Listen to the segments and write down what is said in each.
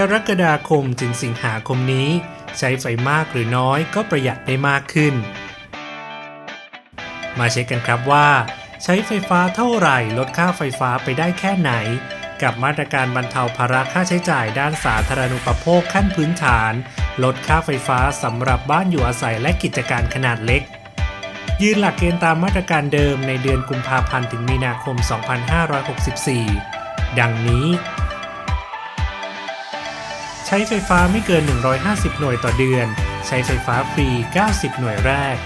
กรกฎาคมถึงสิงหาคมนี้ ใช้ไฟมากหรือน้อยก็ประหยัดได้มากขึ้น มาเช็คกันครับว่า ใช้ไฟฟ้าเท่าไหร่ลดค่าไฟฟ้าไปได้แค่ไหน กับมาตรการบรรเทาภาระค่าใช้จ่ายด้านสาธารณูปโภคขั้นพื้นฐาน ลดค่าไฟฟ้าสำหรับบ้านอยู่อาศัยและกิจการขนาดเล็ก ยืนหลักเกณฑ์ตามมาตรการเดิมในเดือนกุมภาพันธ์ถึงมีนาคม 2564 ดังนี้ ใช้ไฟฟ้าไม่เกิน 150 หน่วยต่อเดือน ใช้ไฟฟ้าฟรี 90 หน่วยแรก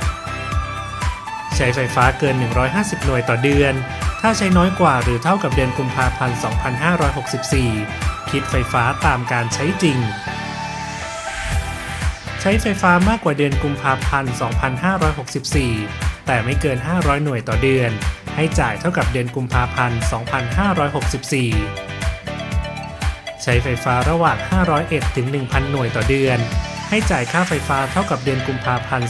ใช้ไฟฟ้าเกิน 150 หน่วยต่อเดือน ถ้าใช้น้อยกว่าหรือเท่ากับเดือนกุมภาพันธ์ 2564 คิดไฟฟ้าตามการใช้จริง ใช้ไฟฟ้ามากกว่าเดือนกุมภาพันธ์ 2564 แต่ไม่เกิน 500 หน่วยต่อเดือน ให้จ่ายเท่ากับเดือนกุมภาพันธ์ 2564 ใช้ไฟฟ้าระหว่าง 501 ถึง 1,000 หน่วยต่อเดือน ให้จ่ายค่าไฟฟ้าเท่ากับเดือนกุมภาพันธ์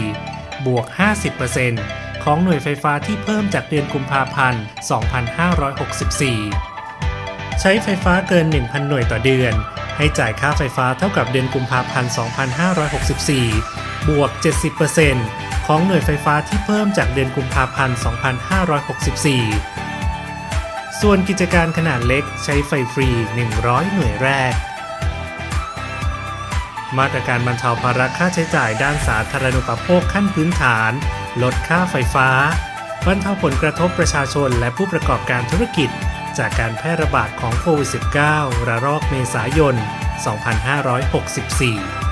2564 บวก 50%ของหน่วยไฟฟ้าที่เพิ่มจากเดือนกุมภาพันธ์ 2564 ใช้ไฟฟ้าเกิน 1,000 หน่วยต่อเดือน ให้จ่ายค่าไฟฟ้าเท่ากับเดือนกุมภาพันธ์ 2564 บวก 70%ของหน่วยไฟฟ้าที่เพิ่มจากเดือนกุมภาพันธ์ 2564 ส่วนกิจการขนาดเล็กใช้ไฟฟรี 100 หน่วยแรก มาตรการบรรเทาภาระค่าใช้จ่ายด้านสาธารณูปโภคขั้นพื้นฐาน ลดค่าไฟฟ้า บรรเทาผลกระทบประชาชนและผู้ประกอบการธุรกิจ จากการแพร่ระบาดของโควิด -19 ระลอกเมษายน 2564